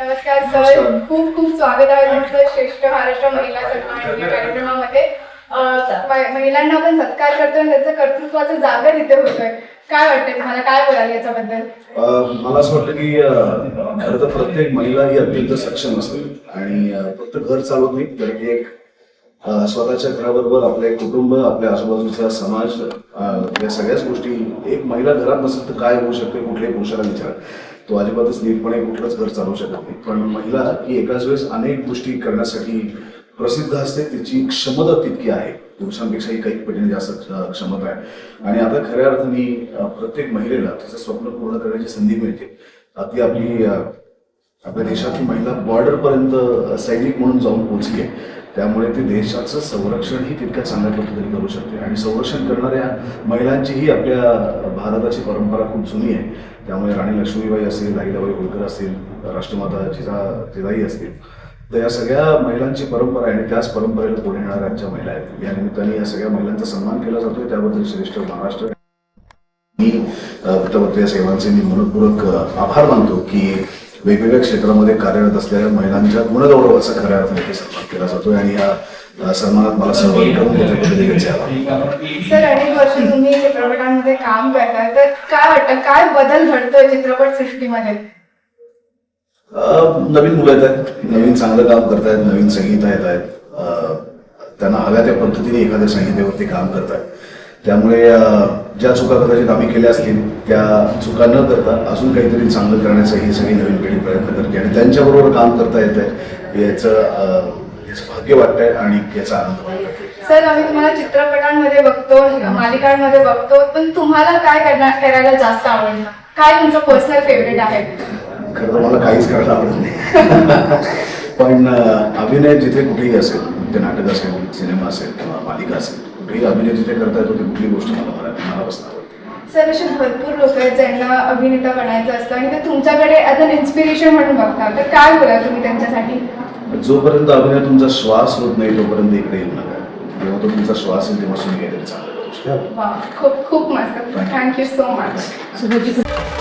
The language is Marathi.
नमस्कार सर. खूप खूप स्वागत आहे तुमचं श्रेष्ठ महाराष्ट्र महिला सन्मान कार्यक्रमामध्ये. महिलांना आपण सत्कार करतोय त्याचं कर्तृत्वाचा जागर इथे होतोय. काय वाटतंय तुम्हाला? काय बोलाल याच्याबद्दल? मला असं वाटतं की खरं तर प्रत्येक महिला ही अत्यंत सक्षम असते आणि फक्त घर चालवत नाही तर एक स्वतःच्या घराबरोबर आपले कुटुंब आपल्या आजूबाजूचा समाज या सगळ्याच गोष्टी एक महिला घरात नसेल तर काय होऊ शकते कुठल्याही पुरुषाला विचार. तो अजिबातच नीटपणे कुठलंच घर चालवू शकत नाही. पण महिला ही एकाच वेळेस अनेक गोष्टी करण्यासाठी प्रसिद्ध असते. तिची क्षमता तितकी आहे. पुरुषांपेक्षाही काही पटीने जास्त क्षमता आहे. आणि आता खऱ्या अर्थाने प्रत्येक महिलेला तिचं स्वप्न पूर्ण करण्याची संधी मिळते. ती आपली आपल्या देशातली महिला बॉर्डर पर्यंत सैनिक म्हणून जाऊन पोहोचली आहे. त्यामुळे ती देशाचं संरक्षणही तितक्या चांगल्या पद्धतीने करू शकते. आणि संरक्षण करणाऱ्या महिलांचीही आपल्या भारताची परंपरा खूप जुनी आहे. त्यामुळे राणी लक्ष्मीबाई असेल लाईलाबाई होळकर असतील राष्ट्रमाता जिजा जिजाई असतील तर या सगळ्या महिलांची परंपरा आहे आणि त्याच परंपरेला पुढे येणाऱ्या आजच्या महिला आहेत. या निमित्ताने या सगळ्या महिलांचा सन्मान केला जातोय. त्याबद्दल श्रेष्ठ महाराष्ट्र मी वृत्तपत्र सेवांचे मी मनपूर्वक आभार मानतो की वेगवेगळ्या क्षेत्रामध्ये कार्यरत असलेल्या महिलांच्या गुणगौरवाचा खऱ्या अर्थाने इथे सन्मान केला जातोय आणि या सन्मानात मला सहभागी करून सर अनेक वर्ष तुम्ही चित्रपटांमध्ये काम करताय. तर काय वाटतं काय बदल घडतोय चित्रपट सृष्टीमध्ये? नवीन मुलं येत आहेत. नवीन चांगलं काम करतायत नवीन संहिता येत आहेत. त्यांना हव्या त्या पद्धतीने एखाद्या संहितेवरती काम करतायत त्यामुळे ज्या चुका कदाचित आम्ही केल्या असतील त्या चुका न करता अजून काहीतरी चांगलं करण्याचा ही सगळी नवीन पिढी प्रयत्न करते आणि त्यांच्याबरोबर काम करता येत आहे याचं याचं भाग्य वाटतंय आणि याचा आनंद वाटतोय. सर आम्ही तुम्हाला चित्रपटांमध्ये बघतो मालिकांमध्ये बघतो पण तुम्हाला काय करणार करायला जास्त आवडतं काय तुमचं पर्सनल फेवरेट आहे? खरं तर मला काहीच करायला आवडत नाही. पण अभिनय जिथे कुठेही असेल ते नाटक असेल सिनेमा असेल किंवा मालिका असेल कुठेही अभिनय जिथे करता येतो ती कुठली गोष्ट मला मला मनापासून आवडते सर असे भरपूर लोक आहेत ज्यांना अभिनेता बनायचं असतं आणि ते तुमच्याकडे ॲज अन इन्स्पिरेशन म्हणून बघतात. तर काय बोलाल तुम्ही त्यांच्यासाठी? जोपर्यंत अभिनय तुमचा श्वास होत नाही तोपर्यंत इकडे येऊ नका. जेव्हा तो तुमचा श्वास येईल तेव्हा तुम्ही काहीतरी चांगलं खूप खूप मस्त. Thank you so much